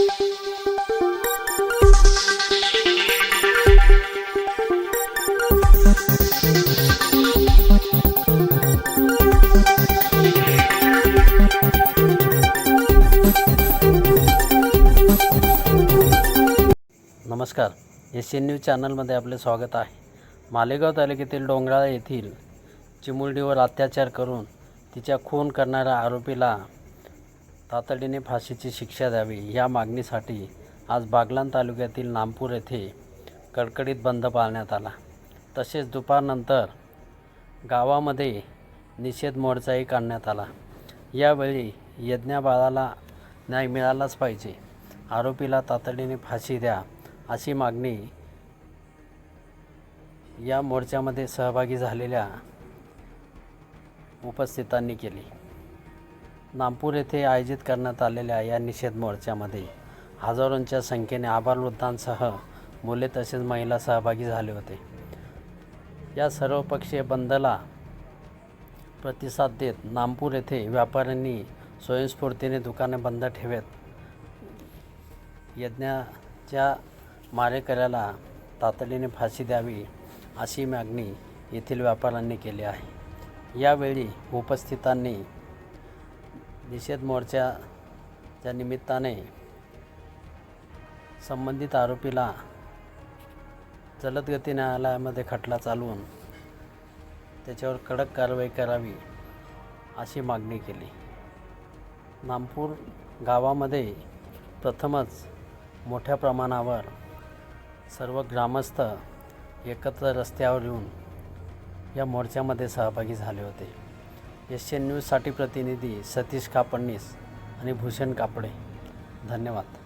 नमस्कार. S N news चॅनलमध्ये आपले स्वागत आहे. मालेगाव तालुक्यातील डोंगराळा येथील चिमुरडीवर अत्याचार करून तिच्या खून करणाऱ्या आरोपीला तातडीने फाशीची शिक्षा द्यावी या मागणीसाठी आज बागलाण तालुक्यातील नामपूर येथे कडकडीत बंद पाळण्यात आला. तसेच दुपारनंतर गावामध्ये निषेध मोर्चाही काढण्यात आला. यावेळी यज्ञाबाळाला न्याय मिळालाच पाहिजे. आरोपीला तातडीने फाशी द्या अशी मागणी या मोर्चामध्ये सहभागी झालेल्या उपस्थितांनी केली. नागपूर येथे आयोजित करण्यात आलेल्या या निषेध मोर्चामध्ये हजारोंच्या संख्येने आबालवृद्धांसह मुले तसेच महिला सहभागी झाले होते. या सर्वपक्षीय बंदला प्रतिसाद देत नामपूर येथे व्यापाऱ्यांनी स्वयंस्फूर्तीने दुकाने बंद ठेवत. यज्ञाच्या मारेकऱ्याला तातडीने फाशी द्यावी अशी मागणी येथील व्यापाऱ्यांनी केली आहे. यावेळी उपस्थितांनी निषेध मोर्चाच्या निमित्ताने संबंधित आरोपीला जलदगती न्यायालयामध्ये खटला चालवून त्याच्यावर कडक कारवाई करावी अशी मागणी केली. नामपूर गावामध्ये प्रथमच मोठ्या प्रमाणावर सर्व ग्रामस्थ एकत्र रस्त्यावर येऊन या मोर्चामध्ये सहभागी झाले होते. एस एन न्यूजसाठी प्रतिनिधी सतीश कापडणीस आणि भूषण कापडे. धन्यवाद.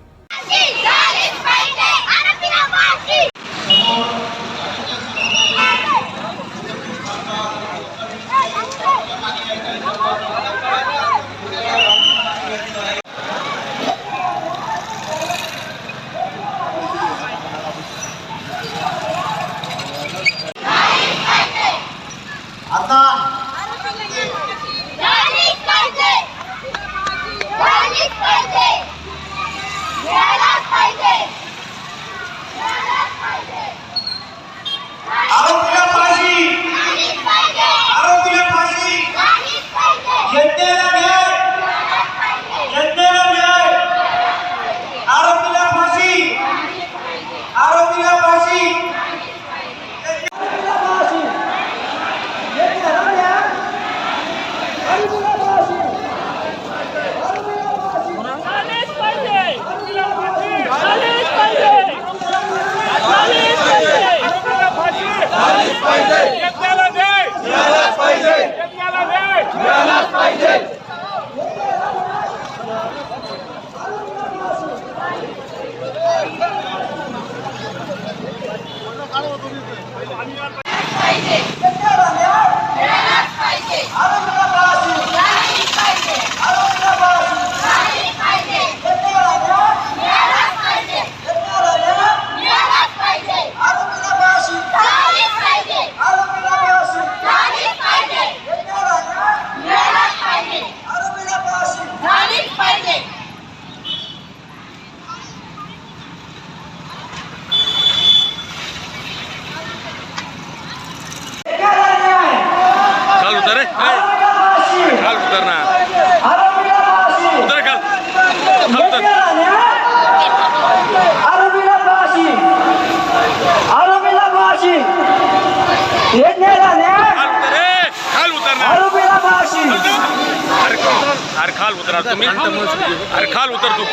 खाल खाल उतरा तुम्ही अरे खाल उतर तू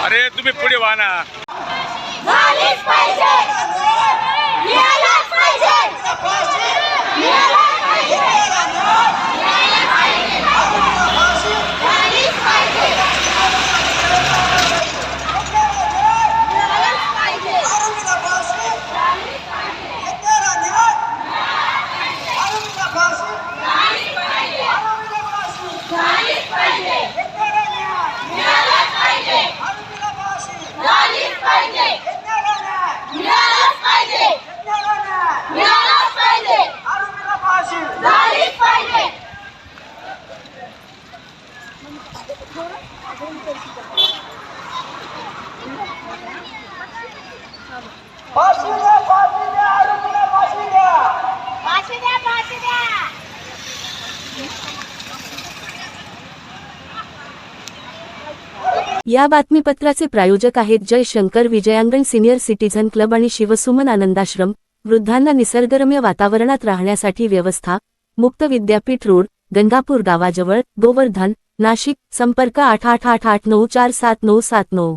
अरे तुम्ही पुढे वाना पाहिजे मिळालाच पाहिजे मिळालाच पाहिजे मिळालाच पाहिजे झालीच पाहिजे मिळालाच पाहिजे झालीच पाहिजे मिळालाच पाहिजे झालीच पाहिजे मिळालाच पाहिजे फाशी द्या फाशी द्या आरोपीला फाशी द्या फाशी द्या फाशी द्या या बातमीपत्राचे प्रायोजक आहेत Jay Shankar Vijayangan senior citizen club आणि शिवसुमन आनंदाश्रम वृद्धांना निसर्गरम्य वातावरणात राहण्यासाठी व्यवस्था मुक्त विद्यापीठ रोड गंगापूर गावाजवळ गोवर्धन नाशिक संपर्क आठ आठ आठ आठ नऊ चार सात नऊ सात नऊ.